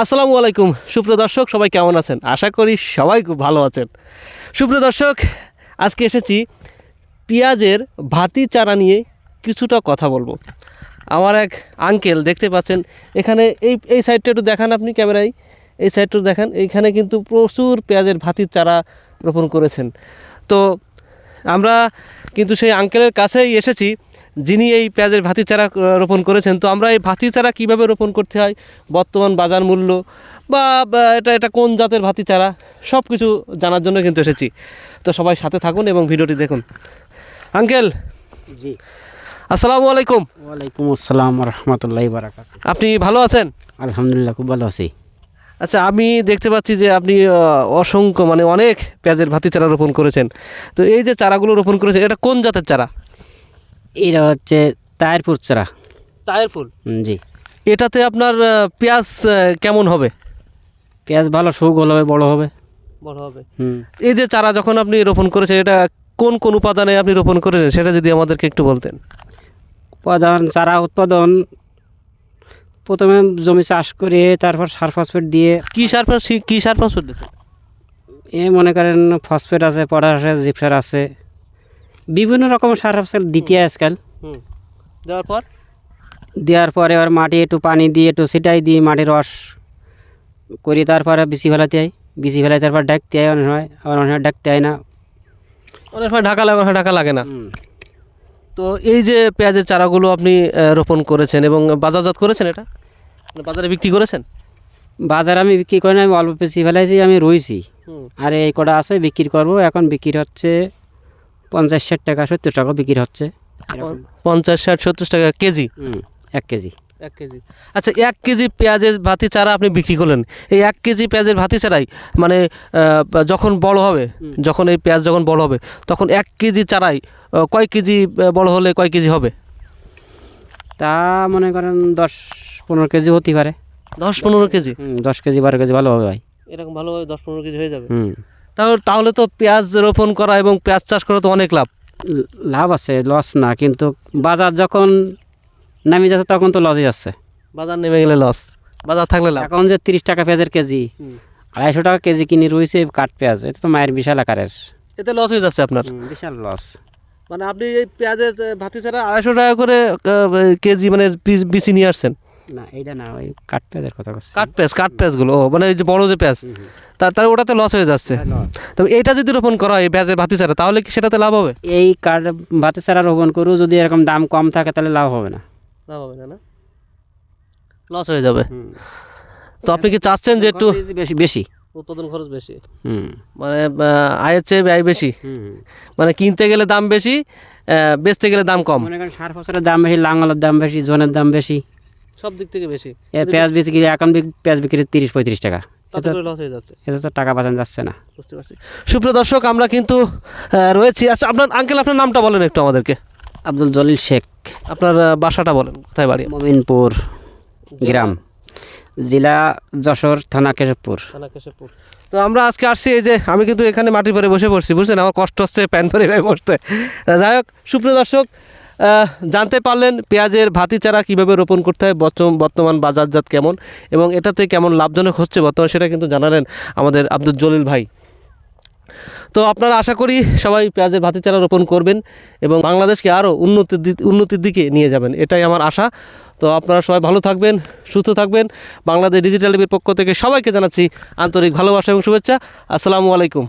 আসসালামু আলাইকুম। সুপ্রিয় দর্শক, সবাই কেমন আছেন? আশা করি সবাই খুব ভালো আছেন। সুপ্রিয় দর্শক, আজকে এসেছি পেঁয়াজের ভাতি চারা নিয়ে কিছুটা কথা বলব। আমার এক আঙ্কেল দেখতে পাচ্ছেন, এখানে এই এই সাইডটা একটু দেখান আপনি ক্যামেরায়। এই সাইডটা দেখান এইখানে কিন্তু প্রচুর পেঁয়াজের ভাতির চারা রোপণ করেছেন। তো আমরা কিন্তু সেই আঙ্কেলের কাছেই এসেছি। যিনি এই পেঁয়াজের ভাতি চারা রোপণ করেছেন তো আমরা এই ভাতি চারা কীভাবে রোপণ করতে হয়? বর্তমান বাজার মূল্য বা এটা এটা কোন জাতের ভাতি চারা? সব কিছু জানার জন্য কিন্তু এসেছি। তো সবাই সাথে থাকুন এবং ভিডিওটি দেখুন। আঙ্কেল জি। আসসালামু আলাইকুম। ওয়ালাইকুম আসসালাম রহমতুল্লাহ বারাকাত আপনি ভালো আছেন? আলহামদুলিল্লাহ খুব ভালো আছি। আচ্ছা আমি দেখতে পাচ্ছি যে আপনি অসংখ্য মানে অনেক পেঁয়াজের ভাতি চারা রোপণ করেছেন। তো এই যে চারাগুলো রোপণ করেছেন এটা কোন জাতের চারা? এটা হচ্ছে তায়েরপুর চারা টায়ার ফুল? জি। এটাতে আপনার পেঁয়াজ কেমন হবে? পেঁয়াজ ভালো সুগোল হবে বড় হবে। বড় হবে। হুম। এই যে চারা যখন আপনি রোপণ করেছেন এটা কোন কোন উপাদানে আপনি রোপণ করেছেন? সেটা যদি আমাদেরকে একটু বলতেন। উৎপাদন চারা উৎপাদন প্রথমে জমি চাষ করে তারপর সার ফসফেট দিয়ে। কি সার কি সার ফসফেট দিয়েছেন? এ মনে করেন ফসফেট আছে পটাশ আছে জিপসার আছে। বিভিন্ন রকমের সার ফসল দিতে আজকাল। দেওয়ার পর? দেওয়ার পরে এবার মাটি একটু পানি দিয়ে একটু ছিটাই দিয়ে মাটির রস করি তারপরে বিচি ফেলাতে হয় বিচি ফেলাই তারপর ডাকতে হয় অনেক হয় আবার অনেক সময় ডাকতে হয় না। অনেক সময় ঢাকা লাগে ঢাকা লাগে না। তো এই যে পেঁয়াজের চারাগুলো আপনি রোপণ করেছেন এবং বাজারজাত করেছেন এটা? মানে বাজারে বিক্রি করেছেন? বাজারে আমি বিক্রি করি না আমি অল্প বেশি ফেলাইছি আমি রইছি। হুম। আর এই কটা আছে বিক্রি করব। এখন বিক্রি হচ্ছে পঞ্চাশ ষাট টাকা সত্তর টাকা বিক্রি হচ্ছে। পঞ্চাশ ষাট সত্তর টাকা কেজি? হুম, এক কেজি। এক কেজি। আচ্ছা এক কেজি পেঁয়াজের ভাতি চারা আপনি বিক্রি করলেন। এই এক কেজি পেঁয়াজের ভাতি চারাই মানে যখন বড় হবে যখন এই পেঁয়াজ যখন বড় হবে তখন এক কেজি চারাই কয় কেজি বড় হলে কয় কেজি হবে? তা মনে করেন দশ পনেরো কেজি হতে পারে। দশ পনেরো কেজি? দশ কেজি বারো কেজি ভালো হবে ভাই এরকম ভালোভাবে দশ পনেরো কেজি হয়ে যাবে? হুম। তাহলে তাহলে তো পেঁয়াজ রোপণ করা এবং পেঁয়াজ চাষ করা তো অনেক লাভ। লাভ আছে লস না কিন্তু বাজার যখন নামি যাচ্ছে তখন তো লসই যাচ্ছে বাজার নেমে গেলে লস বাজার থাকলে লাভ। এখন যে তিরিশ টাকা পেঁয়াজের কেজি আড়াইশো টাকা কেজি কিনে রয়েছে কাঠ পেঁয়াজ এটা তো মায়ের বিশাল আকারের। এতে লস হয়ে যাচ্ছে আপনার। বিশাল লস মানে আপনি এই পেঁয়াজের ভাতি ছাড়া আড়াইশো টাকা করে কেজি মানে বিচি নিয়ে আসছেন। না এইটা না ওই কাঠ পেঁয়াজের কথা বলছি। কাঠ পেঁয়াজ কাঠ পেঁয়াজগুলো ও মানে এই যে বড় যে পেঁয়াজ তার ওটাতে লস হয়ে যাচ্ছে। loss। তবে এটা যদি রোপণ করা হয় পেঁয়াজের ভাতি ছাড়া তাহলে কি সেটাতে লাভ হবে? এই কাঠ ভাতে ছাড়া রোপণ করু যদি এরকম দাম কম থাকে তাহলে লাভ হবে না। লাভ হবে না লস হয়ে যাবে। তো আপনি কি চাচ্ছেন যে একটু বেশি বেশি। উৎপাদন খরচ বেশি? হুম। মানে আয়ের চেয়ে ব্যয় বেশি? হুম মানে কিনতে গেলে দাম বেশি বেচতে গেলে দাম কম? মনে সার ফসলের দাম বেশি লাঙ্গলের দাম বেশি জনের দাম বেশি। সব দিক থেকে বেশি। পেঁয়াজ বিক্রি এখন পেঁয়াজ বিক্রি তিরিশ পঁয়ত্রিশ টাকা। লস হয়ে যাচ্ছে। এতে তো টাকা বাঁচানো যাচ্ছে না। বুঝতে পারছি। সুপ্রিয় দর্শক আমরা কিন্তু রয়েছি। আচ্ছা আপনার আঙ্কেল আপনার নামটা বলেন একটু আমাদেরকে। আব্দুল জলিল শেখ। আপনার বাসাটা বলেন কোথায় বাড়ি? মমিনপুর গ্রাম। জেলা যশোর থানা কেশবপুর। তো আমরা আজকে আসছি এই যে আমি কিন্তু এখানে মাটির পরে বসে পড়ছি বুঝছেন? আমার কষ্ট হচ্ছে প্যান পরে বসতে। যাই হোক সুপ্রিয় দর্শক জানতে পারলেন পেঁয়াজের ভাতি চারা কীভাবে রোপণ করতে হয়, বর্তম- বর্তমান বাজারজাত কেমন, এবং এটাতে কেমন লাভজনক হচ্ছে বর্তমান সেটা কিন্তু জানালেন আমাদের আব্দুল জলিল ভাই। তো আপনারা আশা করি সবাই পেঁয়াজের ভাতি চারা রোপণ করবেন এবং বাংলাদেশকে আরও উন্নতির উন্নতির দিকে নিয়ে যাবেন, এটাই আমার আশা। তো আপনারা সবাই ভালো থাকবেন, সুস্থ থাকবেন। বাংলাদেশ ডিজিটাল টিভির পক্ষ থেকে সবাইকে জানাচ্ছি আন্তরিক ভালোবাসা এবং শুভেচ্ছা। আসসালামু আলাইকুম।